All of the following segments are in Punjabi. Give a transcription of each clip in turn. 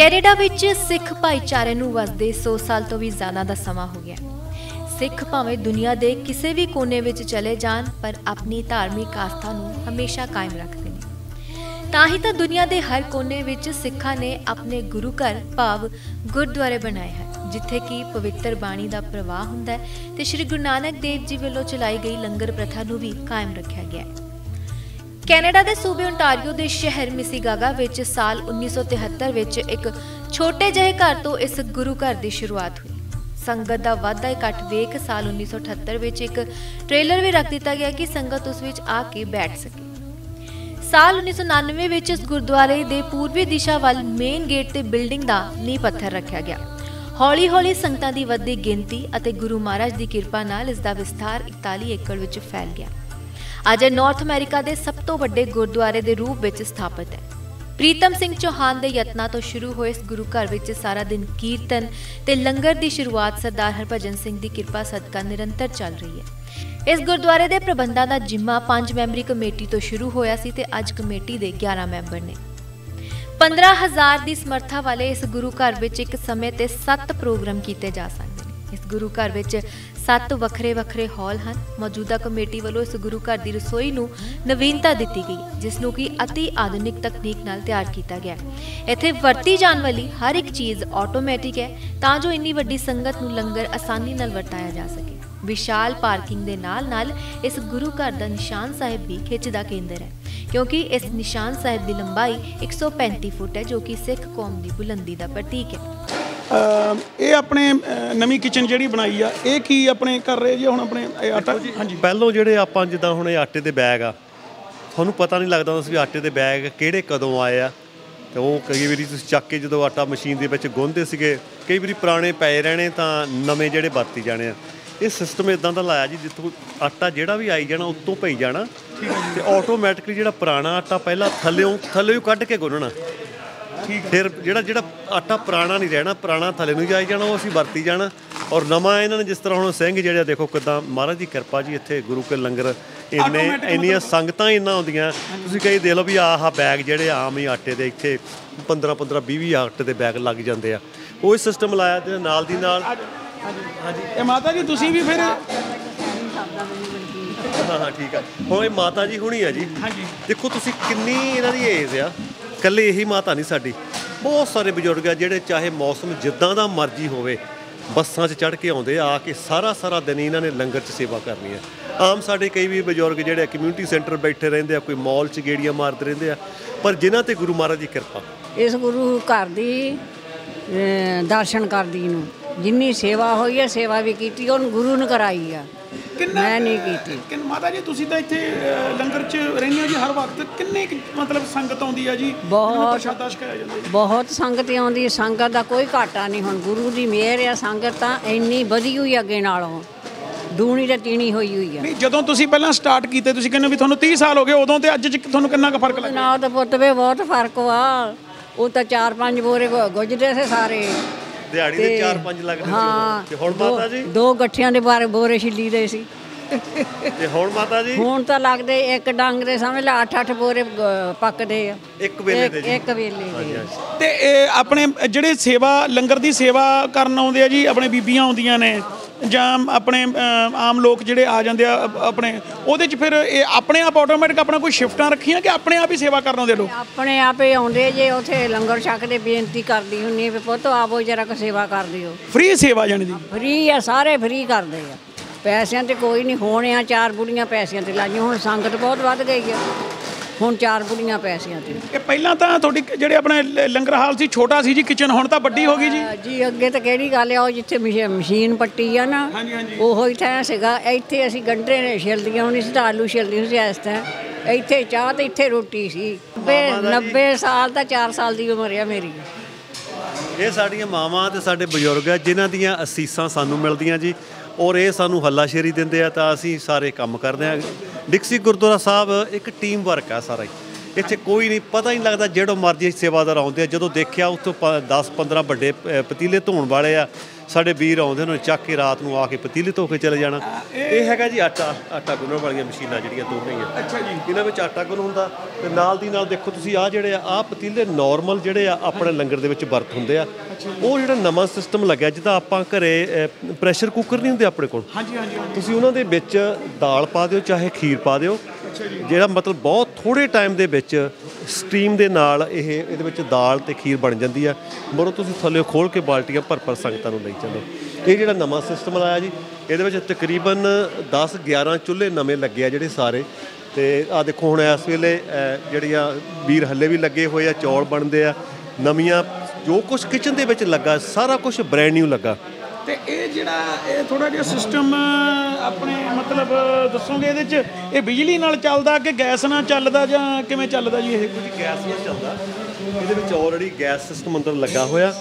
ਕੈਨੇਡਾ ਵਿੱਚ ਸਿੱਖ ਭਾਈਚਾਰੇ ਨੂੰ ਵਸਦੇ 100 ਸਾਲ ਤੋਂ ਵੀ ਜ਼ਿਆਦਾ ਦਾ ਸਮਾਂ ਹੋ ਗਿਆ। ਸਿੱਖ ਭਾਵੇਂ ਦੁਨੀਆ ਦੇ ਕਿਸੇ ਵੀ ਕੋਨੇ ਵਿੱਚ ਚਲੇ ਜਾਣ, ਪਰ ਆਪਣੀ ਧਾਰਮਿਕ ਆਸਥਾ ਨੂੰ ਹਮੇਸ਼ਾ ਕਾਇਮ ਰੱਖਦੇ ਨੇ। ਤਾਂ ਹੀ ਤਾਂ ਦੁਨੀਆ ਦੇ ਹਰ ਕੋਨੇ ਵਿੱਚ ਸਿੱਖਾਂ ਨੇ ਆਪਣੇ ਗੁਰੂ ਘਰ ਭਾਵ ਗੁਰਦੁਆਰੇ ਬਣਾਏ ਹਨ, ਜਿੱਥੇ ਕਿ ਪਵਿੱਤਰ ਬਾਣੀ ਦਾ ਪ੍ਰਵਾਹ ਹੁੰਦਾ ਹੈ ਤੇ ਸ੍ਰੀ ਗੁਰੂ ਨਾਨਕ ਦੇਵ ਜੀ ਵੱਲੋਂ ਚਲਾਈ ਗਈ ਲੰਗਰ ਪ੍ਰਥਾ ਨੂੰ ਵੀ ਕਾਇਮ ਰੱਖਿਆ ਗਿਆ ਹੈ। ਕੈਨੇਡਾ ਦੇ ਸੂਬੇ ਓਨਟਾਰੀਓ ਦੇ ਸ਼ਹਿਰ ਮਿਸੀਗਾਗਾ ਵਿੱਚ ਸਾਲ 1973 ਵਿੱਚ ਇੱਕ ਛੋਟੇ ਜਿਹੇ ਘਰ ਤੋਂ ਇਸ ਗੁਰੂ ਘਰ ਦੀ ਸ਼ੁਰੂਆਤ ਹੋਈ। ਸੰਗਤ ਦਾ ਵਾਧਾ ਇਕੱਠ ਵੇਖ ਸਾਲ 1978 ਵਿੱਚ ਇੱਕ ਟ੍ਰੇਲਰ ਵੀ ਰੱਖ ਦਿੱਤਾ ਗਿਆ ਕਿ ਸੰਗਤ ਉਸ ਵਿੱਚ ਆ ਕੇ ਬੈਠ ਸਕੇ। ਸਾਲ 1999 ਵਿੱਚ ਇਸ ਗੁਰਦੁਆਰੇ ਦੇ ਪੂਰਬੀ ਦਿਸ਼ਾ ਵੱਲ ਮੇਨ ਗੇਟ ਤੇ ਬਿਲਡਿੰਗ ਦਾ ਨੀਂਹ ਪੱਥਰ ਰੱਖਿਆ ਗਿਆ। ਹੌਲੀ-ਹੌਲੀ ਸੰਗਤਾਂ ਦੀ ਵੱਧਦੀ ਗਿਣਤੀ ਅਤੇ ਗੁਰੂ ਮਹਾਰਾਜ ਦੀ ਕਿਰਪਾ ਨਾਲ ਇਸ ਦਾ ਵਿਸਥਾਰ 41 ਏਕੜ ਵਿੱਚ ਫੈਲ ਗਿਆ। ਅੱਜ ਇਹ ਨਾਰਥ ਅਮਰੀਕਾ ਦੇ ਸਭ ਤੋਂ ਵੱਡੇ ਗੁਰਦੁਆਰੇ ਦੇ ਰੂਪ ਵਿੱਚ ਸਥਾਪਿਤ ਹੈ। ਪ੍ਰੀਤਮ ਸਿੰਘ ਚੌਹਾਨ ਦੇ ਯਤਨਾਂ ਤੋਂ ਸ਼ੁਰੂ ਹੋਏ ਇਸ ਗੁਰੂ ਘਰ ਵਿੱਚ ਸਾਰਾ ਦਿਨ ਕੀਰਤਨ ਤੇ ਲੰਗਰ ਦੀ ਸ਼ੁਰੂਆਤ ਸਰਦਾਰ ਹਰਭਜਨ ਸਿੰਘ ਦੀ ਕਿਰਪਾ ਸਦਕਾ ਨਿਰੰਤਰ ਚੱਲ ਰਹੀ ਹੈ। ਇਸ ਗੁਰਦੁਆਰੇ ਦੇ ਪ੍ਰਬੰਧਾਂ ਦਾ ਜਿੰਮਾ ਪੰਜ ਮੈਂਬਰੀ ਕਮੇਟੀ ਤੋਂ ਸ਼ੁਰੂ ਹੋਇਆ ਸੀ ਤੇ ਅੱਜ ਕਮੇਟੀ ਦੇ 11 ਮੈਂਬਰ ਨੇ। 15000 ਦੀ ਸਮਰੱਥਾ ਵਾਲੇ ਇਸ ਗੁਰੂ ਘਰ ਵਿੱਚ ਇੱਕ ਸਮੇਂ ਤੇ 7 ਪ੍ਰੋਗਰਾਮ ਕੀਤੇ ਜਾ ਸਕਦੇ ਇਸ ਗੁਰੂ ਘਰ ਵਿੱਚ ਸੱਤ ਵੱਖਰੇ ਵੱਖਰੇ ਹਾਲ ਹਨ। ਮੌਜੂਦਾ ਕਮੇਟੀ ਵੱਲੋਂ ਇਸ ਗੁਰੂ ਘਰ ਦੀ ਰਸੋਈ ਨੂੰ ਨਵੀਨਤਾ ਦਿੱਤੀ ਗਈ, ਜਿਸ ਨੂੰ ਕਿ ਅਤੀ ਆਧੁਨਿਕ ਤਕਨੀਕ ਨਾਲ ਤਿਆਰ ਕੀਤਾ ਗਿਆ ਇੱਥੇ ਵਰਤੀ ਜਾਣ ਵਾਲੀ ਹਰ ਇੱਕ ਚੀਜ਼ ਆਟੋਮੈਟਿਕ ਹੈ, ਤਾਂ ਜੋ ਇੰਨੀ ਵੱਡੀ ਸੰਗਤ ਨੂੰ ਲੰਗਰ ਆਸਾਨੀ ਨਾਲ ਵਰਤਾਇਆ ਜਾ ਸਕੇ। ਵਿਸ਼ਾਲ ਪਾਰਕਿੰਗ ਦੇ ਨਾਲ-ਨਾਲ ਇਸ ਗੁਰੂ ਘਰ ਦਾ ਨਿਸ਼ਾਨ ਸਾਹਿਬ ਵੀ ਖਿੱਚ ਦਾ ਕੇਂਦਰ ਹੈ, ਕਿਉਂਕਿ ਇਸ ਨਿਸ਼ਾਨ ਸਾਹਿਬ ਦੀ ਲੰਬਾਈ 135 ਫੁੱਟ ਹੈ, ਜੋ ਕਿ ਸਿੱਖ ਕੌਮ ਦੀ ਬੁਲੰਦੀ ਦਾ ਪ੍ਰਤੀਕ ਹੈ। ਇਹ ਆਪਣੇ ਨਵੀਂ ਕਿਚਨ ਜਿਹੜੀ ਬਣਾਈ ਆ ਇਹ ਕੀ ਆਪਣੇ ਕਰ ਰਹੇ ਜੀ ਹੁਣ ਆਪਣੇ ਆਟਾ? ਹਾਂਜੀ। ਪਹਿਲੋਂ ਜਿਹੜੇ ਆਪਾਂ ਜਿੱਦਾਂ ਹੁਣ ਇਹ ਆਟੇ ਦੇ ਬੈਗ ਆ ਤੁਹਾਨੂੰ ਪਤਾ ਨਹੀਂ ਲੱਗਦਾ ਹੁੰਦਾ ਸੀ ਵੀ ਆਟੇ ਦੇ ਬੈਗ ਕਿਹੜੇ ਕਦੋਂ ਆਏ ਆ। ਤੇ ਉਹ ਕਈ ਵਾਰੀ ਤੁਸੀਂ ਚੱਕ ਕੇ ਜਦੋਂ ਆਟਾ ਮਸ਼ੀਨ ਦੇ ਵਿੱਚ ਗੁੰਨਦੇ ਸੀਗੇ ਕਈ ਵਾਰੀ ਪੁਰਾਣੇ ਪਏ ਰਹਿਣੇ ਤਾਂ ਨਵੇਂ ਜਿਹੜੇ ਵਰਤੀ ਜਾਣੇ ਆ। ਇਹ ਸਿਸਟਮ ਇਦਾਂ ਦਾ ਲਾਇਆ ਜੀ ਜਿੱਥੋਂ ਆਟਾ ਜਿਹੜਾ ਵੀ ਆਈ ਜਾਣਾ ਉੱਤੋਂ ਪਈ ਜਾਣਾ। ਤੇ ਆਟੋਮੈਟਿਕਲੀ ਜਿਹੜਾ ਪੁਰਾਣਾ ਆਟਾ ਪਹਿਲਾਂ ਥੱਲਿਓਂ ਥੱਲਿਓਂ ਕੱਢ ਕੇ ਗੁੰਨਣਾ। ਫਿਰ ਜਿਹੜਾ ਜਿਹੜਾ ਆਟਾ ਪੁਰਾਣਾ ਨਹੀਂ ਰਹਿਣਾ ਪੁਰਾਣਾ ਥੱਲੇ ਨੂੰ ਜਾਈ ਜਾਣਾ ਉਹ ਅਸੀਂ ਵਰਤੀ ਜਾਣਾ। ਔਰ ਨਵਾਂ ਇਹਨਾਂ ਨੇ ਜਿਸ ਤਰ੍ਹਾਂ ਹੁਣ ਸਿੰਘ ਜਿਹੜੇ ਦੇਖੋ ਕਿਦਾਂ ਮਹਾਰਾਜ ਦੀ ਕਿਰਪਾ ਜੀ ਇੱਥੇ ਗੁਰੂ ਕੇ ਲੰਗਰ ਇੰਨੇ ਇੰਨੀਆਂ ਸੰਗਤਾਂ ਇੰਨਾ ਆਉਂਦੀਆਂ। ਤੁਸੀਂ ਕਈ ਦੇ ਲਓ ਵੀ ਆਹ ਬੈਗ ਜਿਹੜੇ ਆਮ ਹੀ ਆਟੇ ਦੇ ਇੱਥੇ 15 15 20 20 ਆਟੇ ਦੇ ਬੈਗ ਲੱਗ ਜਾਂਦੇ ਆ। ਉਹ ਸਿਸਟਮ ਲਾਇਆ ਤੇ ਨਾਲ ਦੀ ਨਾਲ ਹਾਂਜੀ। ਇਹ ਮਾਤਾ ਜੀ ਤੁਸੀਂ ਵੀ ਫਿਰ ਹਾਂ ਹਾਂ ਠੀਕ ਆ। ਹੁਣ ਇਹ ਮਾਤਾ ਜੀ ਹੁਣੀ ਆ ਜੀ। ਹਾਂਜੀ। ਦੇਖੋ ਤੁਸੀਂ ਕਿੰਨੀ ਇਹਨਾਂ ਦੀ ਏਜ ਆ। ਕੱਲੇ ਇਹੀ ਮਾਤਾ ਨਹੀਂ ਸਾਡੀ। ਬਹੁਤ ਸਾਰੇ ਬਜ਼ੁਰਗ ਆ ਜਿਹੜੇ ਚਾਹੇ ਮੌਸਮ ਜਿੱਦਾਂ ਦਾ ਮਰਜ਼ੀ ਹੋਵੇ, ਬੱਸਾਂ 'ਚ ਚੜ੍ਹ ਕੇ ਆਉਂਦੇ ਆ ਕੇ ਸਾਰਾ ਸਾਰਾ ਦਿਨ ਇਹਨਾਂ ਨੇ ਲੰਗਰ 'ਚ ਸੇਵਾ ਕਰਨੀ ਹੈ ਆਮ ਸਾਡੇ ਕਈ ਵੀ ਬਜ਼ੁਰਗ ਜਿਹੜੇ ਕਮਿਊਨਿਟੀ ਸੈਂਟਰ ਬੈਠੇ ਰਹਿੰਦੇ ਆ, ਕੋਈ ਮਾਲ 'ਚ ਗੇੜੀਆਂ ਮਾਰਦੇ ਰਹਿੰਦੇ ਆ, ਪਰ ਜਿਨ੍ਹਾਂ ਤੇ ਗੁਰੂ ਮਹਾਰਾਜ ਦੀ ਕਿਰਪਾ। ਇਸ ਗੁਰੂ ਘਰ ਦੀ ਦਰਸ਼ਨ ਕਰਦੀ ਨੂੰ। ਜਿੰਨੀ ਸੇਵਾ ਹੋਈ ਹੈ ਸੇਵਾ ਵੀ ਕੀਤੀ ਉਹਨੂੰ ਗੁਰੂ ਨੇ ਕਰਾਈ ਆ। ਮੈਂ ਨਹੀਂ ਕੀਤੀ। ਕਿ ਮਾਤਾ ਜੀ ਤੁਸੀਂ ਤਾਂ ਇੱਥੇ ਲੰਗਰ 'ਚ ਰਹਿੰਦੇ ਹੋ ਜੀ ਹਰ ਵਕਤ। ਕਿੰਨੇ ਮਤਲਬ ਸੰਗਤ ਆਉਂਦੀ ਆ ਜੀ? ਬਹੁਤ। ਬਹੁਤ ਸੰਗਤ ਆਉਂਦੀ ਸੰਗਤ ਦਾ ਕੋਈ ਘਾਟਾ ਨਹੀਂ ਹੁਣ। ਗੁਰੂ ਦੀ ਮਿਹਰ ਆ ਸੰਗਤ ਤਾਂ ਇੰਨੀ ਵਧੀ ਹੋਈ ਅੱਗੇ ਨਾਲੋਂ। ਦੂਣੀ ਤੇ ਤੀਣੀ ਹੋਈ ਹੋਈ ਆ। ਨਹੀਂ ਜਦੋਂ ਤੁਸੀਂ ਪਹਿਲਾਂ ਸਟਾਰਟ ਕੀਤੇ ਤੁਸੀਂ ਕਹਿੰਦੇ ਵੀ ਤੁਹਾਨੂੰ 30 ਸਾਲ ਹੋ ਗਏ ਉਦੋਂ ਤੇ ਅੱਜ 'ਚ ਤੁਹਾਨੂੰ ਕਿੰਨਾ ਕੁ ਫ਼ਰਕ ਲੱਗਿਆ? ਨਾਲ ਤਾਂ ਪੁੱਤ ਵੇ ਬਹੁਤ ਫ਼ਰਕ ਵਾ। ਉਹ ਤਾਂ ਚਾਰ ਪੰਜ ਬੋਰੇ ਗੁ- ਗੁੱਜਦੇ ਸੀ ਸਾਰੇ। ਦਿਹਾੜੀ ਦੇ 4-5 ਲੱਗਦੇ ਸੀ। ਤੇ ਹੁਣ ਮਾਤਾ ਜੀ? ਦੋ ਗੱਠਿਆਂ ਦੇ ਬਾਰੇ ਬੋਰੇ ਛਿੱਲੀ ਦੇ ਸੀ। ਤੇ ਹੁਣ ਮਾਤਾ ਜੀ? ਹੁਣ ਤਾਂ ਲੱਗਦੇ ਇੱਕ ਡੰਗ ਦੇ ਸਮਝ ਲਾ 8-8 ਬੋਰੇ ਪੱਕਦੇ ਆ। ਇੱਕ ਵੇਲੇ ਦੇ ਜੀ। ਇੱਕ ਵੇਲੇ ਦੇ। ਤੇ ਇਹ ਆਪਣੇ ਜਿਹੜੇ ਸੇਵਾ ਲੰਗਰ ਦੀ ਸੇਵਾ ਕਰਨ ਆਉਂਦੇ ਆ ਜੀ ਆਪਣੇ ਬੀਬੀਆਂ ਆਉਂਦੀਆਂ ਨੇ। ਜਾਂ ਆਪਣੇ ਆਮ ਲੋਕ ਜਿਹੜੇ ਆ ਜਾਂਦੇ ਆ ਆਪਣੇ ਉਹਦੇ 'ਚ ਫਿਰ ਇਹ ਆਪਣੇ ਆਪ ਆਟੋਮੈਟਿਕ ਆਪਣਾ ਕੋਈ ਸ਼ਿਫਟਾਂ ਰੱਖੀਆਂ ਕਿ ਆਪਣੇ ਆਪ ਹੀ ਸੇਵਾ ਕਰਨ ਆਉਂਦੇ ਲੋਕ? ਆਪਣੇ ਆਪੇ ਆਉਂਦੇ ਜੇ ਉਥੇ ਲੰਗਰ ਛਕ ਦੇ ਬੇਨਤੀ ਕਰਦੀ ਹੁੰਨੀ ਵੀ ਪੁੱਤ ਆਵੋ ਜਰਾ ਕੋ ਸੇਵਾ ਕਰ ਦਿਓ। ਫ੍ਰੀ ਸੇਵਾ ਜਾਣੀ ਦੀ? ਫ੍ਰੀ ਆ ਸਾਰੇ ਫ੍ਰੀ ਕਰਦੇ ਆ। ਪੈਸਿਆਂ ਤੇ ਕੋਈ ਨਹੀਂ ਹੋਣੇ ਆ ਚਾਰ ਬੁੜੀਆਂ ਪੈਸਿਆਂ ਤੇ ਲਾਈਆਂ ਹੁਣ ਸੰਗਤ ਬਹੁਤ ਵੱਧ ਗਈ ਆ। ਹੁਣ ਚਾਰ ਬੁੜੀਆਂ ਪੈਸਿਆਂ ਤੇ। ਇਹ ਪਹਿਲਾਂ ਤਾਂ ਤੁਹਾਡੀ ਜਿਹੜੇ ਆਪਣੇ ਲ- ਲੰਗਰ ਹਾਲ ਸੀ ਛੋਟਾ ਸੀ ਜੀ ਕਿਚਨ ਹੁਣ ਤਾਂ ਵੱਡੀ ਹੋ ਗਈ ਜੀ। ਅਹ ਜੀ ਅੱਗੇ ਤਾਂ ਕਿਹੜੀ ਗੱਲ ਆ ਉਹ ਜਿੱਥੇ ਮਸ਼ੀ- ਮਸ਼ੀਨ ਪੱਟੀ ਆ ਨਾ ਹਾਂਜੀ, ਹਾਂਜੀ। ਉਹੋ ਹੀ ਥਾਂ ਸੀਗਾ। ਇੱਥੇ ਅਸੀਂ ਗੰਢੇ ਨੇ ਛਿਲਦੀਆਂ ਹੁੰਦੀ ਸੀ ਤਾਂ ਆਲੂ ਛਿਲਦੀ ਸੀ ਇਸ ਤਰ੍ਹਾਂ ਇੱਥੇ ਚਾਹ ਤੇ ਇੱਥੇ ਰੋਟੀ ਸੀ। 90 ਸਾਲ ਦਾ 4 ਸਾਲ ਦੀ ਉਮਰ ਆ ਮੇਰੀ। ਇਹ ਸਾਡੀਆਂ ਮਾਵਾਂ ਤੇ ਸਾਡੇ ਬਜ਼ੁਰਗ ਆ ਜਿਨ੍ਹਾਂ ਦੀਆਂ ਅਸੀਸਾਂ ਸਾਨੂੰ ਮਿਲਦੀਆਂ ਜੀ। ਔਰ ਇਹ ਸਾਨੂੰ ਹੱਲਾਸ਼ੇਰੀ ਦਿੰਦੇ ਆ ਤਾਂ ਅਸੀਂ ਸਾਰੇ ਕੰਮ ਕਰਦੇ ਆ। ਡਿਕਸੀ ਗੁਰਦੁਆਰਾ ਸਾਹਿਬ ਇੱਕ ਟੀਮ ਵਰਕ ਆ ਸਾਰਾ ਹੀ। ਇੱਥੇ ਕੋਈ ਨਹੀਂ ਪਤਾ ਹੀ ਨਹੀਂ ਲੱਗਦਾ ਜਿਹੜਾ ਮਰਜ਼ੀ ਸੇਵਾਦਾਰ ਆਉਂਦੇ ਆ। ਜਦੋਂ ਦੇਖਿਆ ਉੱਥੋਂ 10 15 ਵੱਡੇ ਪਤੀਲੇ ਧੋਣ ਵਾਲੇ ਆ ਸਾਡੇ ਵੀਰ ਆਉਂਦੇ ਨੇ ਚੱਕ ਕੇ ਰਾਤ ਨੂੰ ਆ ਕੇ ਪਤੀਲੇ ਧੋ ਕੇ ਚਲੇ ਜਾਣਾ। ਇਹ ਹੈਗਾ ਜੀ ਆਟਾ ਆਟਾ ਗੁੰਨਣ ਵਾਲੀਆਂ ਮਸ਼ੀਨਾਂ ਜਿਹੜੀਆਂ ਦੋਨੇ ਹੀ ਆ। ਅੱਛਾ ਜੀ। ਇਹਨਾਂ ਵਿੱਚ ਆਟਾ ਗੁੰਨ ਹੁੰਦਾ ਤੇ ਨਾਲ ਦੀ ਨਾਲ ਦੇਖੋ ਤੁਸੀਂ ਆ ਜਿਹੜੇ ਆ ਆ ਪਤੀਲੇ ਨਾਰਮਲ ਜਿਹੜੇ ਆ ਆਪਣੇ ਲੰਗਰ ਦੇ ਵਿੱਚ ਵਰਤ ਹੁੰਦੇ ਆ। ਉਹ ਜਿਹੜਾ ਨਵਾਂ ਸਿਸਟਮ ਲੱਗਿਆ ਜਿੱਦਾਂ ਆਪਾਂ ਘਰੇ ਪ੍ਰੈਸ਼ਰ ਕੁੱਕਰ ਨਹੀਂ ਹੁੰਦੇ ਆਪਣੇ ਕੋਲ? ਹਾਂਜੀ ਹਾਂਜੀ। ਤੁਸੀਂ ਉਹਨਾਂ ਦੇ ਵਿੱਚ ਦਾਲ ਪਾ ਦਿਓ ਚਾਹੇ ਖੀਰ ਪਾ ਦਿਓ ਜਿਹੜਾ ਮਤਲਬ ਬਹੁਤ ਥੋੜੇ ਟਾਈਮ ਦੇ ਵਿੱਚ ਸਟੀਮ ਦੇ ਨਾਲ ਇਹ, ਇਹਦੇ ਵਿੱਚ ਦਾਲ ਤੇ ਖੀਰ ਬਣ ਜਾਂਦੀ ਆ। ਮਰੋ ਤੁਸੀਂ ਥੱਲੇ ਖੋਲ ਕੇ ਬਾਲਟੀਆਂ ਭਰ ਭਰ ਸੰਗਤਾਂ ਨੂੰ ਲਈ ਚੱਲੋ। ਇਹ ਜਿਹੜਾ ਨਵਾਂ ਸਿਸਟਮ ਲਾਇਆ ਜੀ, ਇਹਦੇ ਵਿੱਚ ਤਕਰੀਬਨ 10 11 ਚੁੱਲ੍ਹੇ ਨਵੇਂ ਲੱਗੇ ਆ ਜਿਹੜੇ ਸਾਰੇ। ਤੇ ਆ ਦੇਖੋ ਹੁਣ ਇਸ ਵੇਲੇ ਜਿਹੜੀਆਂ ਵੀਰ ਹੱਲੇ ਵੀ ਲੱਗੇ ਹੋਏ ਆ, ਚੌਲ ਬਣਦੇ ਆ। ਨਵੀਆਂ ਜੋ ਕੁਝ ਕਿਚਨ ਦੇ ਵਿੱਚ ਲੱਗਾ, ਸਾਰਾ ਕੁਝ ਬ੍ਰੈਂਡ ਨਿਊ ਲੱਗਾ। ਤੇ ਇਹ ਜਿਹੜਾ ਇਹ ਥੋੜਾ ਜਿਹਾ ਸਿਸਟਮ ਆਪਣੇ ਮਤਲਬ ਦੱਸੋਗੇ ਇਹਦੇ ਚ ਇਹ ਬਿਜਲੀ ਨਾਲ ਚੱਲਦਾ ਕਿ ਗੈਸ ਨਾਲ ਚੱਲਦਾ ਜਾਂ ਕਿਵੇਂ ਚੱਲਦਾ ਜੀ ਇਹ? ਗੈਸ ਨਾਲ ਚੱਲਦਾ। ਇਹਦੇ ਵਿੱਚ ਆਲਰੇਡੀ ਗੈਸ ਸਿਸਟਮ ਅੰਦਰ ਲੱਗਾ ਹੋਇਆ।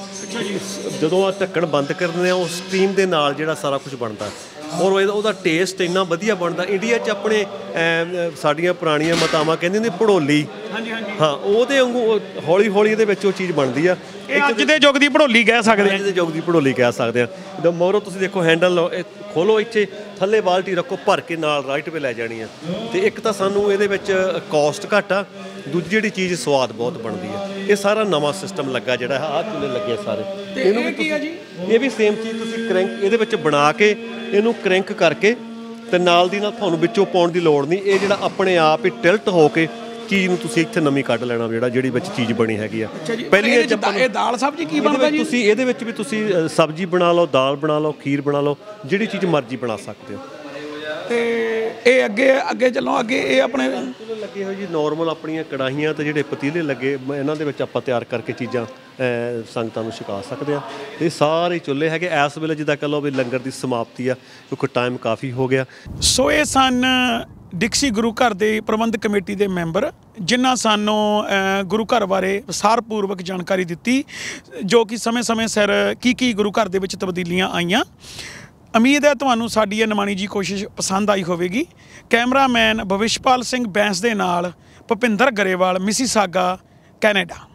ਜਦੋਂ ਆ ਢੱਕਣ ਬੰਦ ਕਰਦੇ ਆ ਉਹ ਸਟੀਮ ਦੇ ਨਾਲ ਜਿਹੜਾ ਸਾਰਾ ਕੁਝ ਬਣਦਾ। ਔਰ ਉਹਦਾ ਟੇਸਟ ਇੰਨਾ ਵਧੀਆ ਬਣਦਾ। ਇੰਡੀਆ 'ਚ ਆਪਣੇ ਸਾਡੀਆਂ ਪੁਰਾਣੀਆਂ ਮਾਤਾਵਾਂ ਕਹਿੰਦੀਆਂ ਨੇ ਹਾਂਜੀ ਹਾਂਜੀ। ਹਾਂ ਉਹਦੇ ਵਾਂਗੂ ਹੌਲੀ ਹੌਲੀ ਇਹਦੇ ਵਿੱਚ ਉਹ ਚੀਜ਼ ਬਣਦੀ ਆ। ਇਹ ਅੱਜ ਦੇ ਯੁੱਗ ਦੀ ਭੜੋਲੀ ਕਹਿ ਸਕਦੇ ਆ ਅੱਜ ਦੇ ਯੁੱਗ ਦੀ ਭੜੋਲੀ ਕਹਿ ਸਕਦੇ ਆ ਜਦੋਂ ਮੋਰੋ ਤੁਸੀਂ ਦੇਖੋ ਹੈਂਡਲ ਲਓ, ਇਹ ਖੋਲੋ ਇੱਥੇ ਥੱਲੇ ਬਾਲਟੀ ਰੱਖੋ ਭਰ ਕੇ ਨਾਲ ਰਾਈਟ 'ਤੇ ਲੈ ਜਾਣੀ ਆ। ਤੇ ਇੱਕ ਤਾਂ ਸਾਨੂੰ ਇਹਦੇ ਵਿੱਚ ਕਾਸਟ ਘੱਟ ਆ ਦੂਜੀ ਜਿਹੜੀ ਚੀਜ਼ ਸਵਾਦ ਬਹੁਤ ਬਣਦੀ ਆ। ਇਹ ਸਾਰਾ ਨਵਾਂ ਸਿਸਟਮ ਲੱਗਾ ਜਿਹੜਾ ਆਹ ਚੁੱਲ੍ਹੇ ਲੱਗੇ ਸਾਰੇ। ਇਹਨੂੰ ਵੀ ਕੀ ਆ ਜੀ? ਇਹ ਵੀ ਸੇਮ ਚੀਜ਼ ਤੁਸੀਂ ਕ੍ਰੈਂਕ ਇਹਦੇ ਵਿੱਚ ਬਣਾ ਕੇ ਇਹਨੂੰ ਕ੍ਰੈਂਕ ਕਰਕੇ ਤੇ ਨਾਲ ਦੀ ਨਾਲ ਤੁਹਾਨੂੰ ਵਿੱਚੋਂ ਪਾਉਣ ਦੀ ਲੋੜ ਨਹੀਂ। ਇਹ ਜਿਹੜਾ ਆਪਣੇ ਆਪ ਹੀ ਟਿਲਟ ਹੋ ਕੇ ਚੀਜ਼ ਨੂੰ ਤੁਸੀਂ ਇੱਥੇ ਨਵੀਂ ਕੱਢ ਲੈਣਾ ਜਿਹੜਾ ਜਿਹੜੀ ਵਿੱਚ ਚੀਜ਼ ਬਣੀ ਹੈਗੀ ਆ। ਪਹਿਲੀ ਇਹ ਇਹ ਦਾਲ ਸਬਜ਼ੀ ਕੀ ਬਣਦਾ ਜੀ? ਤੁਸੀਂ ਇਹਦੇ ਵਿੱਚ ਵੀ ਤੁਸੀਂ ਸਬਜ਼ੀ ਬਣਾ ਲਓ ਦਾਲ ਬਣਾ ਲਓ ਖੀਰ ਬਣਾ ਲਓ ਜਿਹੜੀ ਚੀਜ਼ ਮਰਜ਼ੀ ਬਣਾ ਸਕਦੇ ਹੋ। ਤੇ ਇਹ ਅੱਗੇ ਅੱਗੇ ਚੱਲੋ ਅੱਗੇ ਇਹ ਆਪਣੇ ਲੱਗੇ ਹੋਏ ਜੀ ਨਾਰਮਲ ਆਪਣੀਆਂ ਕੜਾਹੀਆਂ ਤੇ ਜਿਹੜੇ ਪਤੀਲੇ ਲੱਗੇ ਇਹਨਾਂ ਦੇ ਵਿੱਚ ਆਪਾਂ ਤਿਆਰ ਕਰਕੇ ਚੀਜ਼ਾਂ ਸੰਗਤਾਂ ਨੂੰ ਛਕਾ ਸਕਦੇ ਆ। ਇਹ ਸਾਰੇ ਚੁੱਲ੍ਹੇ ਹੈਗੇ। ਇਸ ਵੇਲੇ ਜਿੱਦਾਂ ਕਹ ਲਓ ਵੀ ਲੰਗਰ ਦੀ ਸਮਾਪਤੀ ਆ, ਕਿਉਂਕਿ ਟਾਈਮ ਕਾਫੀ ਹੋ ਗਿਆ। ਸੋ ਇਹ ਸਨ ਡਿਕਸੀ ਗੁਰੂ ਘਰ ਦੇ ਪ੍ਰਬੰਧਕ ਕਮੇਟੀ ਦੇ ਮੈਂਬਰ, ਜਿਨ੍ਹਾਂ ਸਾਨੂੰ ਗੁਰੂ ਘਰ ਬਾਰੇ ਵਿਸਥਾਰਪੂਰਵਕ ਜਾਣਕਾਰੀ ਦਿੱਤੀ, ਜੋ ਕਿ ਸਮੇਂ-ਸਮੇਂ ਸਿਰ ਕੀ ਕੀ ਗੁਰੂ ਘਰ ਦੇ ਵਿੱਚ ਤਬਦੀਲੀਆਂ ਆਈਆਂ। ਉਮੀਦ ਹੈ ਤੁਹਾਨੂੰ ਸਾਡੀ ਇਹ ਨਿਮਾਣੀ ਜੀ ਕੋਸ਼ਿਸ਼ ਪਸੰਦ ਆਈ ਹੋਵੇਗੀ। ਕੈਮਰਾਮੈਨ ਭਵਿਸ਼ਪਾਲ ਸਿੰਘ ਬੈਂਸ ਦੇ ਨਾਲ ਭੁਪਿੰਦਰ ਗਰੇਵਾਲ ਮਿਸੀਸਾਗਾ ਕੈਨੇਡਾ।